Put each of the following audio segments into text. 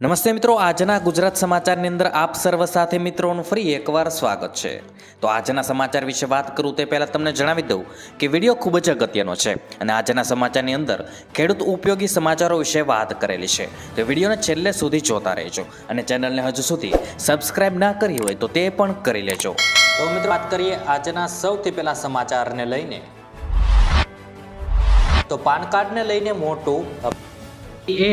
નમસ્તે મિત્રો, આજના ગુજરાત સમાચારની અંદર આપ સર્વ સાથે મિત્રોનું ફરી એકવાર સ્વાગત છે. તો આજના સમાચાર વિશે વાત કરું તે પહેલાં તમને જણાવી દઉં કે વીડિયો ખૂબ જ અગત્યનો છે અને આજના સમાચારની અંદર ખેડૂત ઉપયોગી સમાચારો વિશે વાત કરેલી છે. તો વિડીયોને છેલ્લે સુધી જોતા રહેજો અને ચેનલને હજુ સુધી સબસ્ક્રાઇબ ના કરી હોય તો તે પણ કરી લેજો. તો મિત્રો, વાત કરીએ આજના સૌથી પહેલા સમાચારને લઈને. તો પાન કાર્ડને લઈને મોટું એ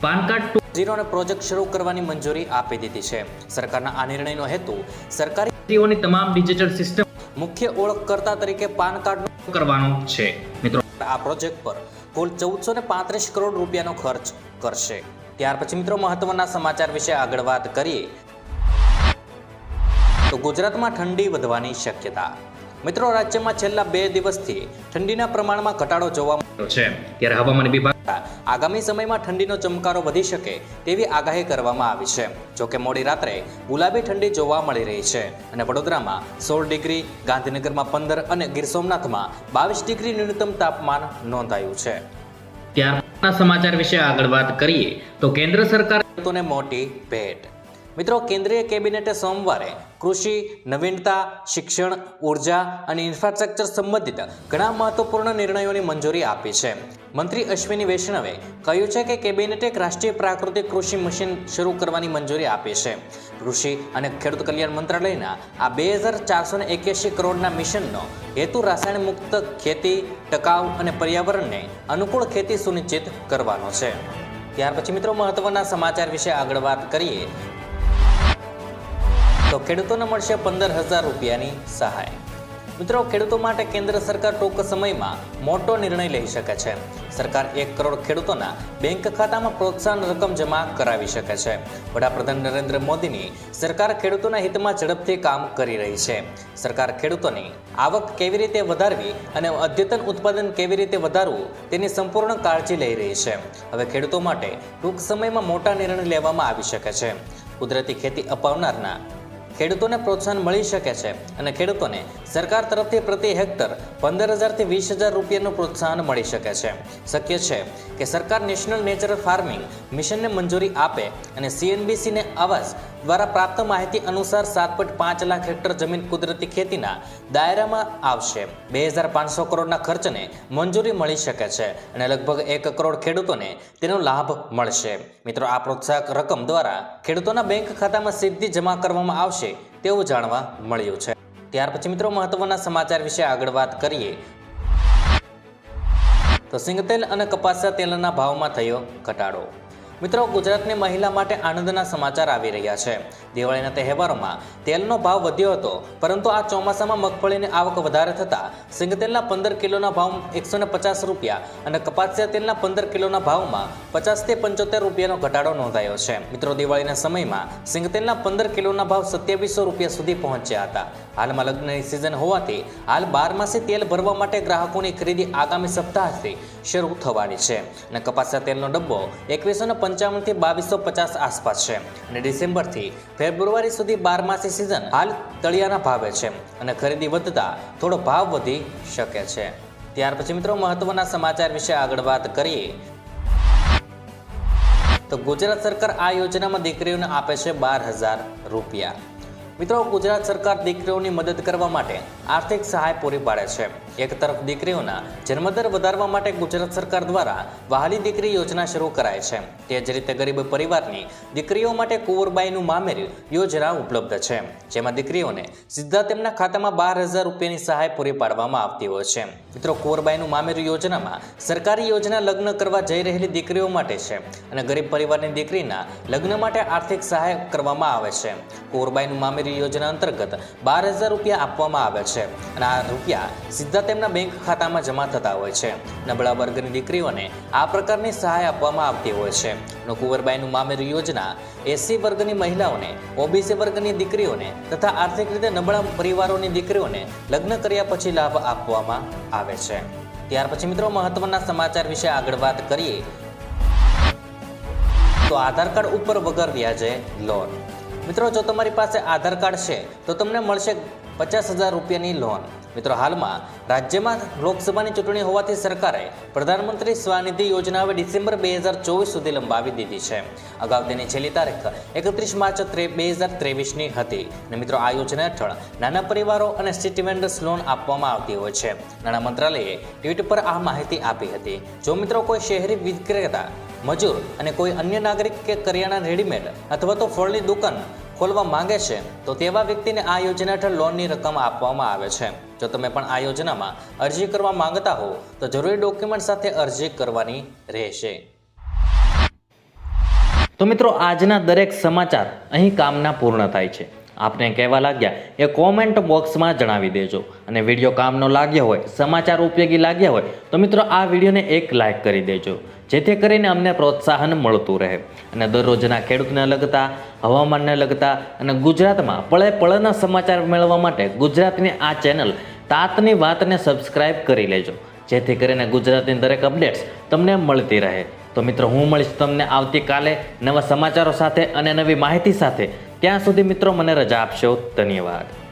પાન કાર્ડ ટુ પ્રોજેક્ટ શરૂ કરવાની મંજૂરી આપી દીધી છે. સરકારના આ નિર્ણયનો હેતુ સરકારી વ્યક્તિઓની તમામ ડિજિટલ સિસ્ટમ મુખ્ય ઓળખકર્તા તરીકે પાન કાર્ડ કરવાનો છે. મિત્રો આ પ્રોજેક્ટ પર કુલ ચૌદસો ને પાંત્રીસ કરોડ રૂપિયાનો ખર્ચ કરશે. ત્યાર પછી મિત્રો મહત્વના સમાચાર વિશે આગળ વાત કરીએ. તો ગુજરાતમાં ઠંડી વધવાની શક્યતા. મિત્રો રાજ્યમાં છેલ્લા બે દિવસથી ઠંડીના પ્રમાણમાં ઘટાડો જોવા મળ્યો છે. ત્યારે હવામાન વિભાગ આગામી સમયમાં ઠંડીનો ચમકારો વધી શકે તેવી આગાહી કરવામાં આવી છે. જોકે મોડી રાત્રે ગુલાબી ઠંડી જોવા મળી રહી છે અને વડોદરામાં સોળ ડિગ્રી ગાંધીનગરમાં પંદર અને ગીર સોમનાથમાં બાવીસ ડિગ્રી ન્યૂનતમ તાપમાન નોંધાયું છે. ત્યારના સમાચાર વિશે આગળ વાત કરીએ તો કેન્દ્ર સરકાર મોટી ભેટ. મિત્રો, કેન્દ્રીય કેબિનેટે સોમવારે કૃષિ, નવીનતા, શિક્ષણ, ઊર્જા અને ઇન્ફ્રાસ્ટ્રક્ચર સંબંધિત ઘણા મહત્વપૂર્ણ નિર્ણયોની મંજૂરી આપી છે. મંત્રી અશ્વિની વૈષ્ણવે કહ્યું છે કે કેબિનેટે એક રાષ્ટ્રીય પ્રાકૃતિક કૃષિ મશીન શરૂ કરવાની મંજૂરી આપી છે. કૃષિ અને ખેડૂત કલ્યાણ મંત્રાલયના આ બે હજાર ચારસો ને એક્યાસી કરોડના મિશનનો હેતુ રાસાયણ મુક્ત ખેતી, ટકાઉ અને પર્યાવરણને અનુકૂળ ખેતી સુનિશ્ચિત કરવાનો છે. ત્યાર પછી મિત્રો, મહત્વના સમાચાર વિશે આગળ વાત કરીએ તો ખેડૂતોને મળશે પંદર હજાર રૂપિયાની સહાય. મિત્રો, ખેડૂતો માટે કેન્દ્ર સરકાર ટૂંક સમયમાં મોટો નિર્ણય લઈ શકે છે. સરકાર એક કરોડ ખેડૂતોના બેંક ખાતામાં પ્રોત્સાહન રકમ જમા કરાવી શકે છે. વડાપ્રધાન નરેન્દ્ર મોદીની સરકાર ખેડૂતોના હિતમાં ઝડપથી કામ કરી રહી છે. સરકાર ખેડૂતોની આવક કેવી રીતે વધારવી અને અદ્યતન ઉત્પાદન કેવી રીતે વધારવું તેની સંપૂર્ણ કાળજી લઈ રહી છે. હવે ખેડૂતો માટે ટૂંક સમયમાં મોટા નિર્ણય લેવામાં આવી શકે છે. કુદરતી ખેતી અપાવનારના ખેડૂતોને પ્રોત્સાહન મળી શકે છે અને ખેડૂતોને સરકાર તરફથી પ્રતિ હેક્ટર પંદર હજારથી વીસ હજાર રૂપિયાનું પ્રોત્સાહન મળી શકે છે. શક્ય છે કે સરકાર નેશનલ નેચરલ ફાર્મિંગ મિશનને મંજૂરી આપે અને સીએનબીસીને આવાસ દ્વારા પ્રાપ્ત માહિતી અનુસાર સાત પોઈન્ટ પાંચ લાખ હેક્ટર જમીન કુદરતી ખેતીના દાયરામાં આવશે. બે હજાર પાંચસો કરોડના ખર્ચને મંજૂરી મળી શકે છે અને લગભગ એક કરોડ ખેડૂતોને તેનો લાભ મળશે. મિત્રો, આ પ્રોત્સાહક રકમ દ્વારા ખેડૂતોના બેંક ખાતામાં સીધી જમા કરવામાં આવશે તેવું જાણવા મળ્યું છે. ત્યાર પછી મિત્રો, મહત્વના સમાચાર વિશે આગળ વાત કરીએ. તો સિંગતેલ અને કપાસા તેલના ભાવમાં થયો ઘટાડો. મિત્રો, ગુજરાતની મહિલા માટે આનંદના સમાચાર આવી રહ્યા છે. દિવાળીના તહેવારોમાં તેલનો ભાવ વધ્યો હતો, પરંતુ આ ચોમાસામાં મગફળીની આવક વધારે થતાં સિંગતેલના પંદર કિલોના ભાવ એકસો ને પચાસ રૂપિયા અને કપાસિયા તેલના પંદર કિલોના ભાવમાં પચાસથી પંચોતેર રૂપિયાનો ઘટાડો નોંધાયો છે. મિત્રો, દિવાળીના સમયમાં સિંગતેલના પંદર કિલોના ભાવ સત્યાવીસો રૂપિયા સુધી પહોંચ્યા હતા. હાલમાં લગ્નની સિઝન હોવાથી હાલ બારમાસી તેલ ભરવા માટે ગ્રાહકોની ખરીદી આગામી સપ્તાહથી શરૂ થવાની છે અને કપાસિયા તેલનો ડબ્બો એકવીસો પંચાવનથી બાવીસો પચાસ આસપાસ છે. અને ડિસેમ્બરથી ફેબ્રુઆરી સુધી બારમાસી સિઝન હાલ તળિયાના ભાવે છે અને ખરીદી વધતા થોડો ભાવ વધી શકે છે. ત્યાર પછી મિત્રો મહત્વના સમાચાર વિશે આગળ વાત કરીએ. તો ગુજરાત સરકાર આ યોજનામાં દીકરીઓને આપે છે બાર હજાર રૂપિયા. મિત્રો ગુજરાત સરકાર દીકરીઓની મદદ કરવા માટે આર્થિક સહાય પૂરી પાડે છે. એક તરફ દીકરીઓના જન્મદર વધારવા માટે ગુજરાત સરકાર દ્વારા વહાલી દીકરી યોજના શરૂ કરાય છે. તે જ રીતે ગરીબ પરિવારની દીકરીઓ માટે કુંવરબાઈનું મામેર યોજના ઉપલબ્ધ છે, જેમાં દીકરીઓને સીધા તેમના ખાતામાં બાર હજાર રૂપિયાની સહાય પૂરી પાડવામાં આવતી હોય છે. મિત્રો, કુંવરબાઈનું મામેર યોજનામાં સરકારી યોજના લગ્ન કરવા જઈ રહેલી દીકરીઓ માટે છે અને ગરીબ પરિવારની દીકરીના લગ્ન માટે આર્થિક સહાય કરવામાં આવે છે. કુંવરબાઈનું મામેર યોજના અંતર્ગત બાર હજાર રૂપિયા આપવામાં આવે છે અને આ રૂપિયા સીધા તેમના બેંક ખાતામાં જમા થતા હોય છે. નબળા વર્ગની દીકરીઓને આ પ્રકારની સહાય આપવામાં આવતી હોય છે. અને મામેરું યોજના એસસી વર્ગની મહિલાઓને, ઓબીસી વર્ગની દીકરીઓને તથા આર્થિક રીતે નબળા પરિવારોની દીકરીઓને લગ્ન કર્યા પછી લાભ આપવામાં આવે છે. ત્યાર પછી મિત્રો મહત્વના સમાચાર વિશે આગળ વાત કરીએ. તો આધાર કાર્ડ ઉપર વગર વ્યાજે લોન. મિત્રો, જો તમારી પાસે આધાર કાર્ડ છે, તો તમને મળશે પચાસ હજાર રૂપિયાની લોન. મિત્રો, હાલમાં રાજ્યમાં લોકસભાની ચૂંટણી હોવાથી સરકારે પ્રધાનમંત્રી સ્વનિધિ યોજના હવે ડિસેમ્બર બે હજાર ચોવીસ સુધી લંબાવી દીધી છે. અગાઉ તેની છેલ્લી તારીખ એકત્રીસ માર્ચ બે હજાર ત્રેવીસની હતી અને મિત્રો, આ યોજના હેઠળ નાના પરિવારો અને સ્ટ્રીટ લોન આપવામાં આવતી હોય છે. નાણાં મંત્રાલયે ટ્વીટ પર આ માહિતી આપી હતી. જો મિત્રો, કોઈ શહેરી વિક્રેતા, મજૂર અને કોઈ અન્ય નાગરિક કે કરિયાણા રેડીમેડ અથવા તો ફળની દુકાન ખોલવા માંગે છે, તો તેવા વ્યક્તિને આ યોજના હેઠળ લોનની રકમ આપવામાં આવે છે. જો તમે પણ આ યોજનામાં અરજી કરવા માંગતા હો, તો જરૂરી ડોક્યુમેન્ટ સાથે અરજી કરવાની રહેશે. તો મિત્રો, આજના દરેક સમાચાર અહીં કામના પૂર્ણ થાય છે. આપને કહેવા લાગ્યા એ કોમેન્ટ બોક્સમાં જણાવી દેજો. અને વીડિયો કામનો લાગ્યો હોય, સમાચાર ઉપયોગી લાગ્યા હોય, તો મિત્રો, આ વિડીયોને એક લાઇક કરી દેજો. જેથી કરીને અમને પ્રોત્સાહન મળતું રહે. અને દરરોજના ખેડૂતને લગતા, હવામાનને લગતા અને ગુજરાતમાં પળે પળના સમાચાર મેળવવા માટે ગુજરાતની આ ચેનલ તાતની વાતને સબસ્ક્રાઈબ કરી લેજો. જેથી કરીને ગુજરાતની દરેક અપડેટ્સ તમને મળતી રહે. તો મિત્રો, હું મળીશ તમને આવતીકાલે નવા સમાચારો સાથે અને નવી માહિતી સાથે. ત્યાં સુધી મિત્રો, મને રજા આપશો. ધન્યવાદ.